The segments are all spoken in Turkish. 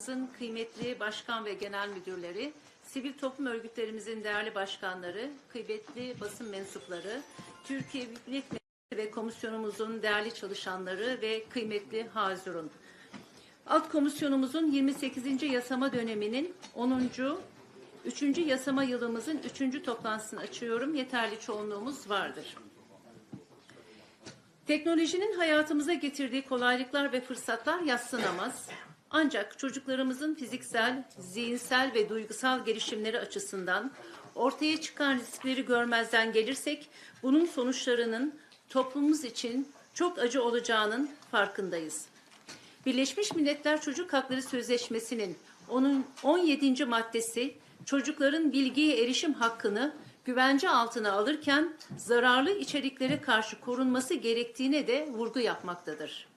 Basın kıymetli başkan ve genel müdürleri, sivil toplum örgütlerimizin değerli başkanları, kıymetli basın mensupları, Türkiye Büyük Millet ve komisyonumuzun değerli çalışanları ve kıymetli hazırun. Alt komisyonumuzun 28. yasama döneminin 10. 3. yasama yılımızın 3. toplantısını açıyorum. Yeterli çoğunluğumuz vardır. Teknolojinin hayatımıza getirdiği kolaylıklar ve fırsatlar yatsınamaz. Ancak çocuklarımızın fiziksel, zihinsel ve duygusal gelişimleri açısından ortaya çıkan riskleri görmezden gelirsek bunun sonuçlarının toplumumuz için çok acı olacağının farkındayız. Birleşmiş Milletler Çocuk Hakları Sözleşmesi'nin onun 17. maddesi çocukların bilgiye erişim hakkını güvence altına alırken zararlı içeriklere karşı korunması gerektiğine de vurgu yapmaktadır.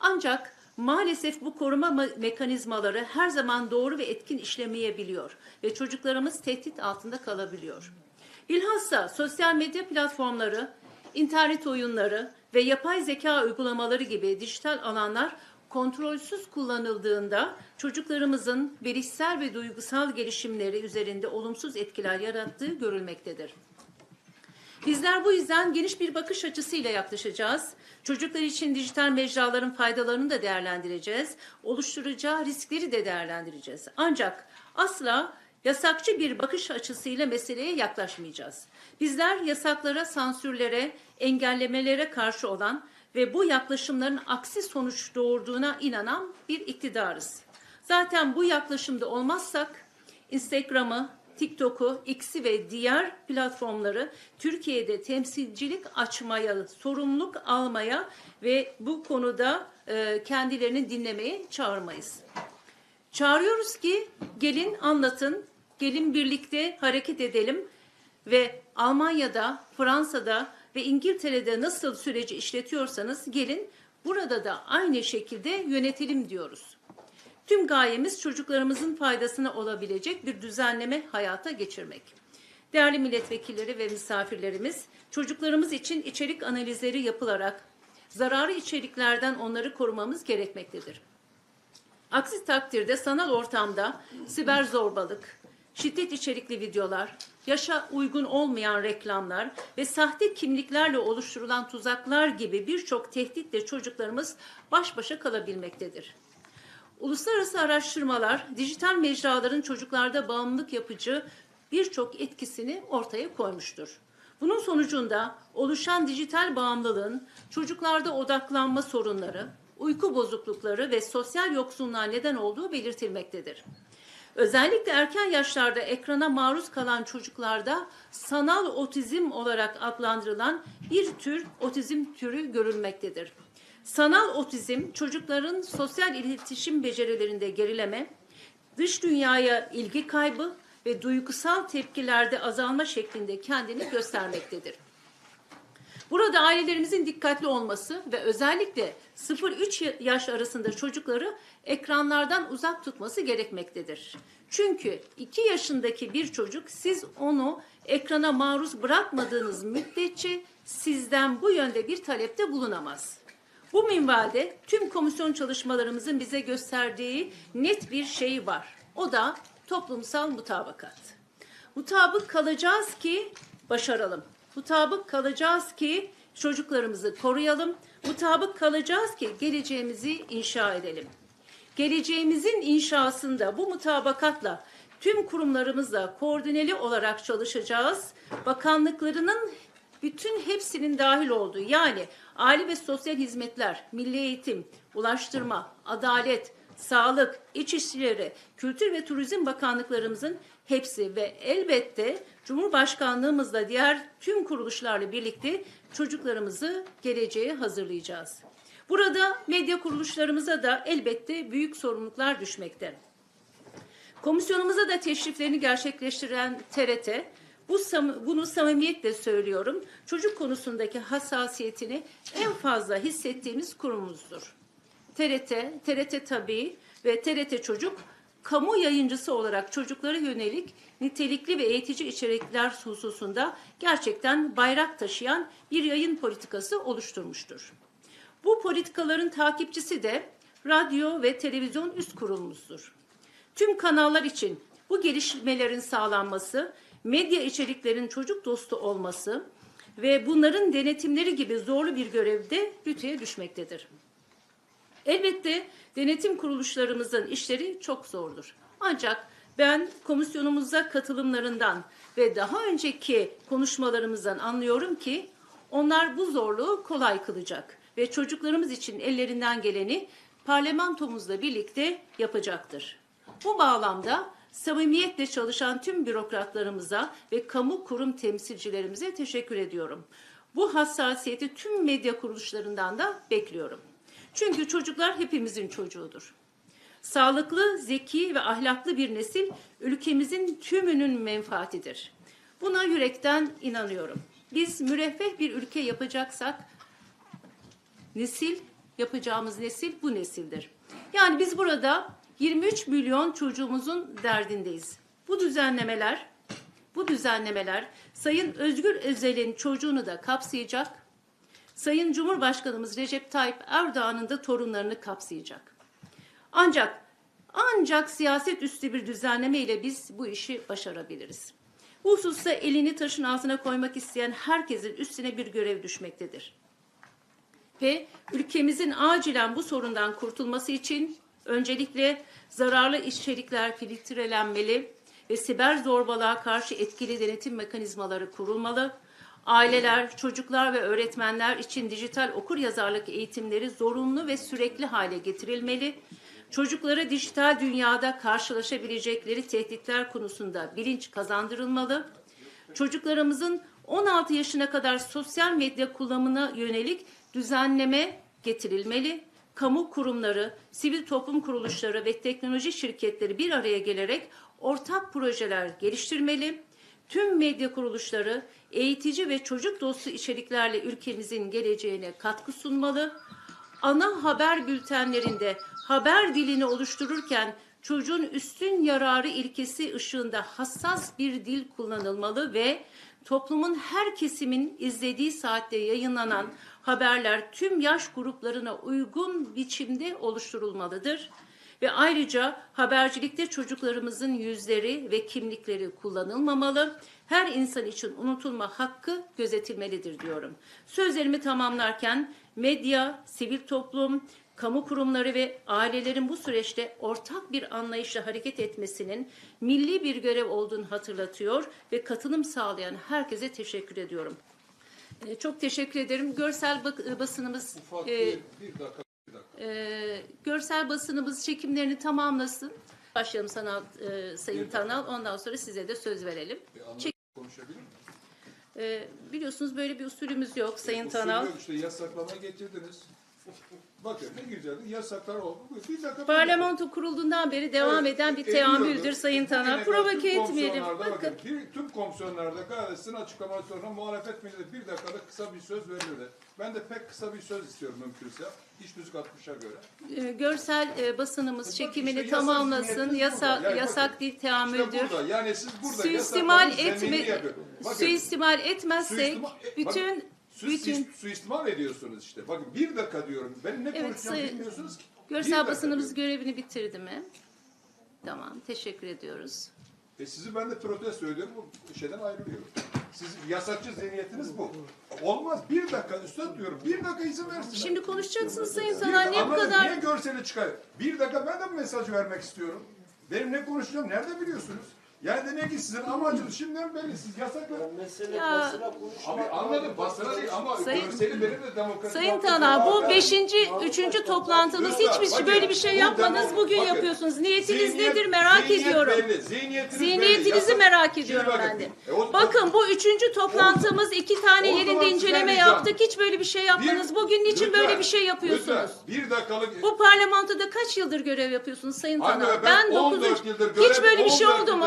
Ancak maalesef bu koruma me- mekanizmaları her zaman doğru ve etkin işlemeyebiliyor ve çocuklarımız tehdit altında kalabiliyor. Bilhassa sosyal medya platformları, internet oyunları ve yapay zeka uygulamaları gibi dijital alanlar kontrolsüz kullanıldığında çocuklarımızın bilişsel ve duygusal gelişimleri üzerinde olumsuz etkiler yarattığı görülmektedir. Bizler bu yüzden geniş bir bakış açısıyla yaklaşacağız. Çocuklar için dijital mecraların faydalarını da değerlendireceğiz. Oluşturacağı riskleri de değerlendireceğiz. Ancak asla yasakçı bir bakış açısıyla meseleye yaklaşmayacağız. Bizler yasaklara, sansürlere, engellemelere karşı olan ve bu yaklaşımların aksi sonuç doğurduğuna inanan bir iktidarız. Zaten bu yaklaşımda olmazsak Instagram'ı, TikTok'u, X'i ve diğer platformları Türkiye'de temsilcilik açmaya, sorumluluk almaya ve bu konuda e, kendilerini dinlemeye çağırmayız. Çağırıyoruz ki gelin anlatın, gelin birlikte hareket edelim ve Almanya'da, Fransa'da ve İngiltere'de nasıl süreci işletiyorsanız gelin burada da aynı şekilde yönetelim diyoruz. Tüm gayemiz çocuklarımızın faydasına olabilecek bir düzenleme hayata geçirmek. Değerli milletvekilleri ve misafirlerimiz, çocuklarımız için içerik analizleri yapılarak zararlı içeriklerden onları korumamız gerekmektedir. Aksi takdirde sanal ortamda siber zorbalık, şiddet içerikli videolar, yaşa uygun olmayan reklamlar ve sahte kimliklerle oluşturulan tuzaklar gibi birçok tehditle çocuklarımız baş başa kalabilmektedir. Uluslararası araştırmalar dijital mecraların çocuklarda bağımlılık yapıcı birçok etkisini ortaya koymuştur. Bunun sonucunda oluşan dijital bağımlılığın çocuklarda odaklanma sorunları, uyku bozuklukları ve sosyal yoksunluğa neden olduğu belirtilmektedir. Özellikle erken yaşlarda ekrana maruz kalan çocuklarda sanal otizm olarak adlandırılan bir tür otizm türü görülmektedir. Sanal otizm çocukların sosyal iletişim becerilerinde gerileme, dış dünyaya ilgi kaybı ve duygusal tepkilerde azalma şeklinde kendini göstermektedir. Burada ailelerimizin dikkatli olması ve özellikle 0-3 yaş arasında çocukları ekranlardan uzak tutması gerekmektedir. Çünkü 2 yaşındaki bir çocuk siz onu ekrana maruz bırakmadığınız müddetçe sizden bu yönde bir talepte bulunamaz. Bu minvalde tüm komisyon çalışmalarımızın bize gösterdiği net bir şey var. O da toplumsal mutabakat. Mutabık kalacağız ki başaralım. Mutabık kalacağız ki çocuklarımızı koruyalım. Mutabık kalacağız ki geleceğimizi inşa edelim. Geleceğimizin inşasında bu mutabakatla tüm kurumlarımızla koordineli olarak çalışacağız. Bakanlıklarının bütün hepsinin dahil olduğu yani aile ve sosyal hizmetler, milli eğitim, ulaştırma, adalet, sağlık, iç işleri, kültür ve turizm bakanlıklarımızın hepsi ve elbette Cumhurbaşkanlığımızla diğer tüm kuruluşlarla birlikte çocuklarımızı geleceğe hazırlayacağız. Burada medya kuruluşlarımıza da elbette büyük sorumluluklar düşmekte. Komisyonumuza da teşriflerini gerçekleştiren TRT, bu bunu samimiyetle söylüyorum. Çocuk konusundaki hassasiyetini en fazla hissettiğimiz kurumumuzdur. TRT, TRT Tabii ve TRT Çocuk kamu yayıncısı olarak çocuklara yönelik nitelikli ve eğitici içerikler hususunda gerçekten bayrak taşıyan bir yayın politikası oluşturmuştur. Bu politikaların takipçisi de radyo ve televizyon üst kurulumuzdur. Tüm kanallar için bu gelişmelerin sağlanması, medya içeriklerin çocuk dostu olması ve bunların denetimleri gibi zorlu bir görevde rütüye düşmektedir. Elbette denetim kuruluşlarımızın işleri çok zordur. Ancak ben komisyonumuza katılımlarından ve daha önceki konuşmalarımızdan anlıyorum ki onlar bu zorluğu kolay kılacak ve çocuklarımız için ellerinden geleni parlamentomuzla birlikte yapacaktır. Bu bağlamda samimiyetle çalışan tüm bürokratlarımıza ve kamu kurum temsilcilerimize teşekkür ediyorum. Bu hassasiyeti tüm medya kuruluşlarından da bekliyorum. Çünkü çocuklar hepimizin çocuğudur. Sağlıklı, zeki ve ahlaklı bir nesil ülkemizin tümünün menfaatidir. Buna yürekten inanıyorum. Biz müreffeh bir ülke yapacaksak nesil, yapacağımız nesil bu nesildir. Yani biz burada 23 milyon çocuğumuzun derdindeyiz. Bu düzenlemeler, bu düzenlemeler Sayın Özgür Özel'in çocuğunu da kapsayacak, Sayın Cumhurbaşkanımız Recep Tayyip Erdoğan'ın da torunlarını kapsayacak. Ancak ancak siyaset üstü bir düzenleme ile biz bu işi başarabiliriz. Bu hususta elini taşın altına koymak isteyen herkesin üstüne bir görev düşmektedir. Ve ülkemizin acilen bu sorundan kurtulması için öncelikle zararlı içerikler filtrelenmeli ve siber zorbalığa karşı etkili denetim mekanizmaları kurulmalı. Aileler, çocuklar ve öğretmenler için dijital okur yazarlık eğitimleri zorunlu ve sürekli hale getirilmeli. Çocuklara dijital dünyada karşılaşabilecekleri tehditler konusunda bilinç kazandırılmalı. Çocuklarımızın 16 yaşına kadar sosyal medya kullanımına yönelik düzenleme getirilmeli. Kamu kurumları, sivil toplum kuruluşları ve teknoloji şirketleri bir araya gelerek ortak projeler geliştirmeli. Tüm medya kuruluşları eğitici ve çocuk dostu içeriklerle ülkemizin geleceğine katkı sunmalı. Ana haber bültenlerinde haber dilini oluştururken çocuğun üstün yararı ilkesi ışığında hassas bir dil kullanılmalı ve toplumun her kesimin izlediği saatte yayınlanan haberler tüm yaş gruplarına uygun biçimde oluşturulmalıdır. Ve ayrıca habercilikte çocuklarımızın yüzleri ve kimlikleri kullanılmamalı. Her insan için unutulma hakkı gözetilmelidir diyorum. Sözlerimi tamamlarken medya, sivil toplum, kamu kurumları ve ailelerin bu süreçte ortak bir anlayışla hareket etmesinin milli bir görev olduğunu hatırlatıyor ve katılım sağlayan herkese teşekkür ediyorum. Ee, Çok teşekkür ederim. Görsel bak- basınımız Ufak e, bir, dakika, bir dakika. e, görsel basınımız çekimlerini tamamlasın. Başlayalım sana e, Sayın Tanal. Ondan sonra size de söz verelim. Anlamda Çek- konuşabilir miyim? E, biliyorsunuz böyle bir usulümüz yok Sayın Usulü Tanal. yok işte yasaklama getirdiniz. Bakın ne güzeldi yasaklar oldu. Bir dakika. Parlamento kurulduğundan beri devam Evet, eden bir teamüldür Sayın kadar Provoke etmeyelim. Bakın. bir- tüm komisyonlarda gayretin açıklaması sonra muhalefet milleti bir dakikada kısa bir söz verirdi. Ben de pek kısa bir söz istiyorum mümkünse. İş müzik 60'a göre. e, görsel e, basınımız Bak çekimini işte tamamlasın. Yasa. Yani yasak bakın, değil İşte teamüldür. burada yani siz burada Suistimal etme suistimal etmezsek Suistimal- e, bütün bakın, suist- bütün suistimal ediyorsunuz işte. Bakın bir dakika diyorum. Ben ne Evet, konuşacağımı sayın- bilmiyorsunuz ki. Bir görsel basınımız görevini bitirdi mi? Tamam, teşekkür ediyoruz. E sizi ben de protesto ediyorum. Bu şeyden ayrılıyorum. Siz yasakçı zihniyetiniz bu. Olmaz. Bir dakika üstad diyorum. Bir dakika izin versin. Şimdi konuşacaksınız Sayın Bir Tanal. Niye bu kadar Niye görseli çıkar? Bir dakika ben de bu mesajı vermek istiyorum. Benim ne konuşacağım nerede biliyorsunuz? Yani de ne ki sizin amacınız şimdiden belli. Siz yasaklar. Mesele Ya- basına konuşmak. Abi anladım basına ama Sayın- görseli benim de demokrasi. Sayın Tanal bu beşinci, üçüncü toplantımız Lütfen, hiçbir şey böyle bir şey yapmadınız. Bugün yapıyorsunuz. Niyetiniz nedir merak ediyorum. Zihniyetinizi merak ediyorum ben de. e, Bakın bu üçüncü toplantımız iki tane yerinde inceleme yaptık. Hiç böyle bir şey yapmadınız. Bugün niçin böyle bir şey yapıyorsunuz? Bir dakikalık. Bu parlamentoda kaç yıldır görev yapıyorsunuz Sayın Tanal? ben, Ben 14 dokuzuncu. yıldır Hiç görev- böyle bir şey 14 oldu mu?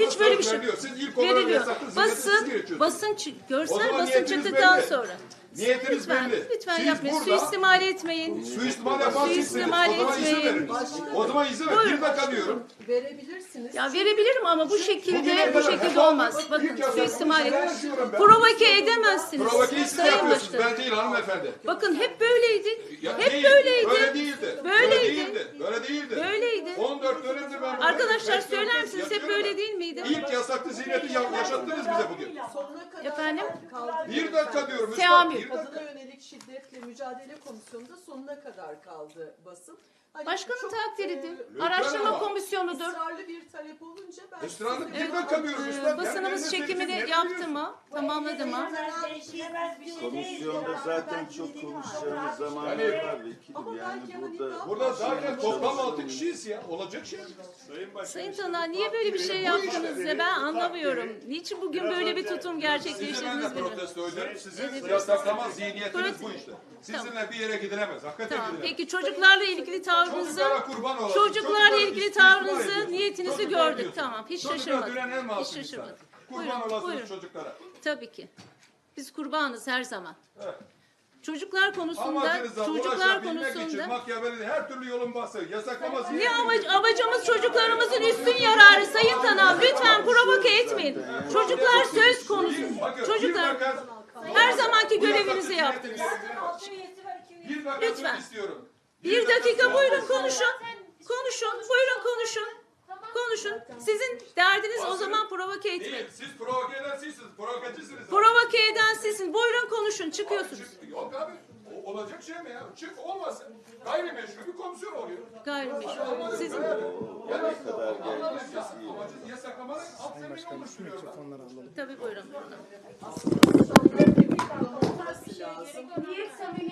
Hiç böyle bir şey. Siz ilk olarak Basın basın görsel basın çıktıktan belli. Sonra. Niyetiniz Lütfen, belli. lütfen Siz yapmayın. burada Suistimal etmeyin. suistimal yaparsınız. Suistimal O zaman izin etmeyin. verin. O zaman izin verin. Bir dakika diyorum. Verebilirsiniz. Ya verebilirim ama bu şekilde bu şekilde olmaz. Bakın suistimal edin. Provoke edemezsiniz. Provokeyi siz Sayın yapıyorsunuz. Başkanım. Ben değil hanımefendi. Bakın hep böyleydi. Ya Hep değil, böyleydi. Böyle değildi. Böyleydi. Böyle değildi. Böyle değildi. Böyleydi. 14 dönemdir ben Arkadaşlar söyler misiniz hep böyle değil miydi? İlk yasaklı ziyneti ya- yaşattınız bize bugün. Sonuna kadar Efendim? kaldı. Bir dakika diyorum. üstad, Teamül. Kadına yönelik şiddetle mücadele komisyonunda sonuna kadar kaldı basın. Hani Başkanın çok, takdiridir. e, Araştırma ama. komisyonudur. ısrarlı bir talep olunca ben Esra Hanım, size- bir dakika diyorum Ee, üstad. basınımız Yani çekimini yaptı mı? Tamamladı mı? Komisyonda zaten çok konuşacağımız zamanlar Yani- var vekilim. Ama Yani belki hani burada daha- Burada zaten toplam 6 kişiyiz ya. Olacak şey. mi? Sayın Taner niye böyle bir şey yaptınız ya ben anlamıyorum. Niçin bugün böyle bir tutum Sizi ben de gerçekleştirdiniz bilmiyorum. protesto ederim. Sizin Evet. yasaklama zihniyetiniz bu işte. Sizinle bir yere gidilemez. Hakikaten Tamam. gidilemez. Peki çocuklarla ilgili tavrınızı, Çocuklara kurban olalım. çocuklarla Çocuklar ilgili istismar tavrınızı, niyetinizi gördük. Tamam. Hiç Çocuklar şaşırmadık. dülen en Hiç masum şaşırmadık. insan. Buyurun, Kurban olasınız buyurun. çocuklara. Tabii ki. Biz kurbanız her zaman. Evet. Çocuklar konusunda, Amacınıza çocuklar ulaşabilmek için konusunda her türlü yolun bası. Yasaklama ne amac, amacımız çocuklarımızın üstün yararı Sayın Tanav. Lütfen provoke etmeyin. Çocuklar söz konusu. Çocuklar her zamanki görevinizi yaptınız. Bir Lütfen. istiyorum. Bir dakika buyurun konuşun. Konuşun, buyurun konuşun. Konuşun. Sizin derdiniz o zaman provoke etmek. Değil, siz provoke eden sizsiniz, provokacısınız. Provoke eden sizsin. Buyurun konuşun, çıkıyorsunuz. Abi yok abi, olacak şey mi ya? Çık olmasın. Gayrimeşru bir komisyon oluyor. Gayrimeşru. Sizin. Nereye kadar gelmişiz iyi. Amacı yasaklamanın alt zemini oluşturuyorlar. Tabii buyurun. Niye samimi